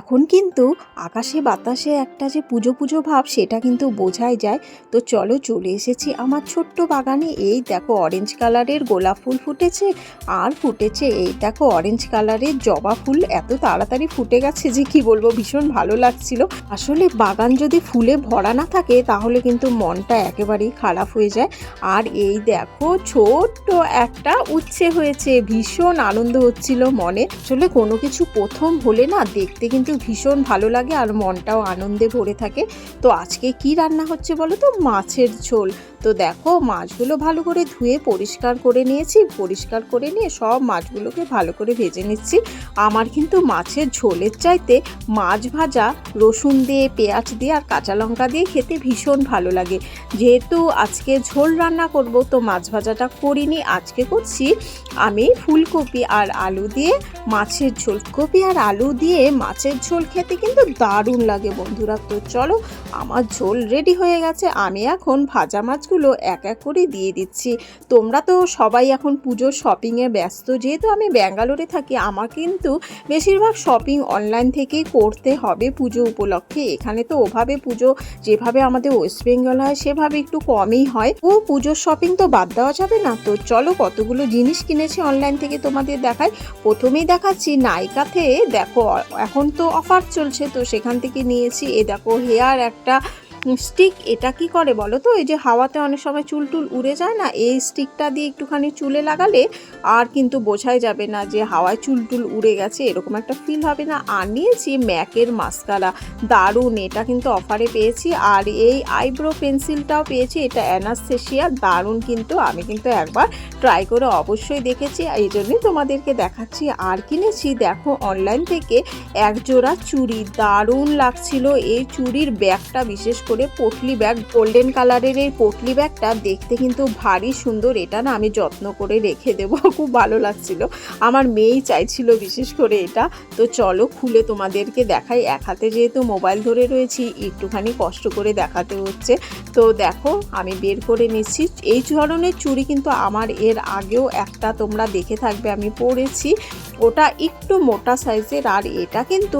এখন কিন্তু আকাশে বাতাসে একটা যে পুজো পুজো ভাব, সেটা কিন্তু বোঝাই যায়। তো চলো চলে এসেছি আমার ছোট্ট বাগানে। এই দেখো অরেঞ্জ কালারের গোলাপ ফুল ফুটেছে, আর ফুটেছে এই দেখো অরেঞ্জ কালারের জবা ফুল। এত তাড়াতাড়ি ফুটে গেছে যে কি বলব, ভীষণ ভালো লাগছিল। আসলে বাগান যদি ফুলে ভরা না থাকে, তাহলে কিন্তু মনটা একেবারেই খারাপ হয়ে যায়। আর এই দেখো ছোট্ট একটা উচ্ছে হয়েছে, ভীষণ আনন্দ হচ্ছিল মনে। আসলে কোনো কিছু প্রথম হলে না দেখতে কিন্তু ভীষণ ভালো লাগে আর মনটাও আনন্দে ভরে থাকে। তো আজকে কি রান্না হচ্ছে বলো তো? মাছের ঝোল। তো দেখো, মাছগুলো ভালো করে ধুয়ে পরিষ্কার করে নিয়েছি। পরিষ্কার করে নিয়ে সব মাছগুলোকে ভালো করে ভেজে নিচ্ছি। আমার কিন্তু মাছের ঝোলের চাইতে মাছ ভাজা, রসুন দিয়ে, পেঁয়াজ দিয়ে আর কাঁচা লঙ্কা দিয়ে খেতে ভীষণ ভালো লাগে। যেহেতু আজকে ঝোল রান্না করব, তো মাছ ভাজাটা করিনি। আজকে করছি আমি ফুলকপি আর আলু দিয়ে মাছের ঝোল। কপি আর আলু দিয়ে মাছের ঝোল খেতে কিন্তু দারুণ লাগে বন্ধুরা। তো চলো, আমার ঝোল রেডি হয়ে গেছে। আমি এখন ভাজা মাছগুলো এক এক করে দিয়ে দিচ্ছি। তোমরা তো সবাই এখন পুজোর শপিংয়ে ব্যস্ত। যেহেতু আমি ব্যাঙ্গালোরে থাকি, আমার কিন্তু বেশিরভাগ শপিং অনলাইন থেকেই করতে হবে পুজো উপলক্ষে। এখানে তো ওভাবে পুজো যেভাবে আমাদের ওয়েস্ট বেঙ্গল হয়, সেভাবে একটু কমই হয়। ও পুজোর শপিং তো বাদ দেওয়া যাবে না। তো চলো, কতগুলো জিনিস কিনেছি অনলাইন থেকে তোমাদের দেখাই। প্রথমেই দেখাচ্ছি নাইকাতে, দেখো, এখন তো অফার চলছে, তো সেখান থেকে নিয়েছি। এ দেখো, হেয়ার একটা স্টিক, এটা কি করে বলো তো? এই যে হাওয়াতে অনেক সময় চুল টুল উড়ে যায় না, এই স্টিকটা দিয়ে একটুখানি চুলে লাগালে আর কিন্তু বোঝাই যাবে না যে হাওয়ায় চুল টুল উড়ে গেছে, এরকম একটা ফিল হবে না। আর নিয়েছি ম্যাকের মাস্কারা, দারুণ, এটা কিন্তু অফারে পেয়েছি। আর এই আইব্রো পেন্সিলটাও পেয়েছি, এটা অ্যানাস্থেশিয়া, দারুণ কিন্তু। আমি কিন্তু একবার ট্রাই করে অবশ্যই দেখেছি এই জন্যই তোমাদেরকে দেখাচ্ছি। আর কিনেছি, দেখো অনলাইন থেকে এক জোড়া চুড়ি। দারুণ লাগছিল। এই চুড়ির ব্যাগটা বিশেষ করে পটলি ব্যাগ গোল্ডেন কালারের এই পটলি ব্যাগটা দেখতে কিন্তু ভারী সুন্দর। এটা না আমি যত্ন করে রেখে দেবো, খুব ভালো লাগছিল। আমার মেয়েই চাইছিল বিশেষ করে এটা। তো চলো, খুলে তোমাদেরকে দেখাই। এক হাতে যেহেতু মোবাইল ধরে রয়েছি, একটুখানি কষ্ট করে দেখাতে হচ্ছে। তো দেখো, আমি বের করে নিচ্ছি। এই ধরনের চুড়ি কিন্তু আমার এর আগেও একটা তোমরা দেখে থাকবে, আমি পরেছি ওটা একটু মোটা সাইজের, আর এটা কিন্তু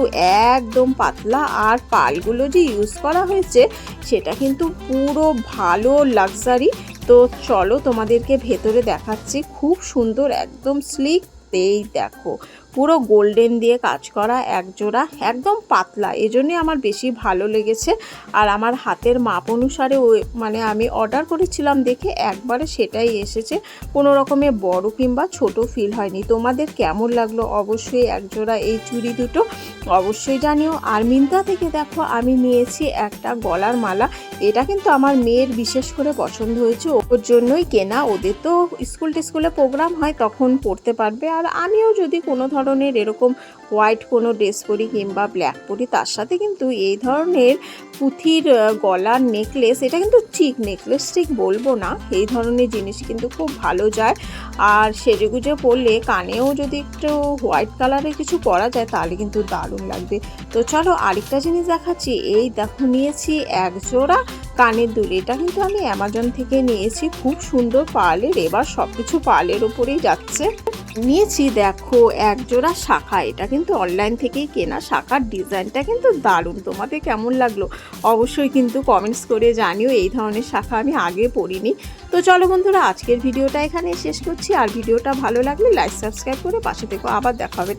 একদম পাতলা। আর পালগুলো যে ইউজ করা হয়েছে, সেটা কিন্তু পুরো ভালো লাক্সারি তো চলো তোমাদেরকে ভেতরে দেখাচ্ছি, খুব সুন্দর, একদম স্লিক এই দেখো পুরো গোল্ডেন দিয়ে কাজ করা এক জোড়া একদম পাতলা। এজন্যই আমার বেশি ভালো লেগেছে। আর আমার হাতের মাপ অনুসারে ওই মানে আমি অর্ডার করেছিলাম দেখে একবারে সেটাই এসেছে। কোনো রকমে বড় কিংবা ছোট ফিল হয়নি। তোমাদের কেমন লাগল অবশ্যই এক জোড়া এই চুড়ি দুটো? অবশ্যই জানিও। আর মিন্ত্রা থেকে দেখো, আমি নিয়েছি একটা গলার মালা। এটা কিন্তু আমার মেয়ের বিশেষ করে পছন্দ হয়েছে। ওর জন্যই কেনা। ওদের তো স্কুল টিস্কুলে প্রোগ্রাম হয়, তখন পড়তে পারবে। আর আমিও যদি কোনো ধরনের এরকম হোয়াইট কোনো ড্রেস পরি কিংবা ব্ল্যাক পরি, তার সাথে কিন্তু এই ধরনের পুঁথির গলার নেকলেস এটা কিন্তু ঠিক নেকলেস ঠিক বলব না, এই ধরনের জিনিস কিন্তু খুব ভালো যায়। আর সেজেগুজে পরলে কানেও যদি একটু হোয়াইট কালারের কিছু পরা যায়, তাহলে কিন্তু দারুণ লাগবে। তো চলো আরেকটা জিনিস দেখাচ্ছি, এই দেখো নিয়েছি এক জোড়া কানের দুল, এটা কিন্তু আমি অ্যামাজন থেকে নিয়েছি, খুব সুন্দর পার্লের, এবার সব কিছু পার্লের ওপরেই যাচ্ছে। নিয়েছি, দেখো এক জোড়া শাখা। এটা কিন্তু অনলাইন থেকেই কেনা শাখার ডিজাইনটা কিন্তু দারুণ। তোমাদের কেমন লাগল অবশ্যই কিন্তু কমেন্টস করে জানিও। এই ধরনের শাখা আমি আগে পড়িনি। তো চলো বন্ধুরা, আজকের ভিডিওটা এখানে শেষ করছি। আর ভিডিওটা ভালো লাগলে লাইক সাবস্ক্রাইব করে পাশে থেকে আবার দেখা হবে।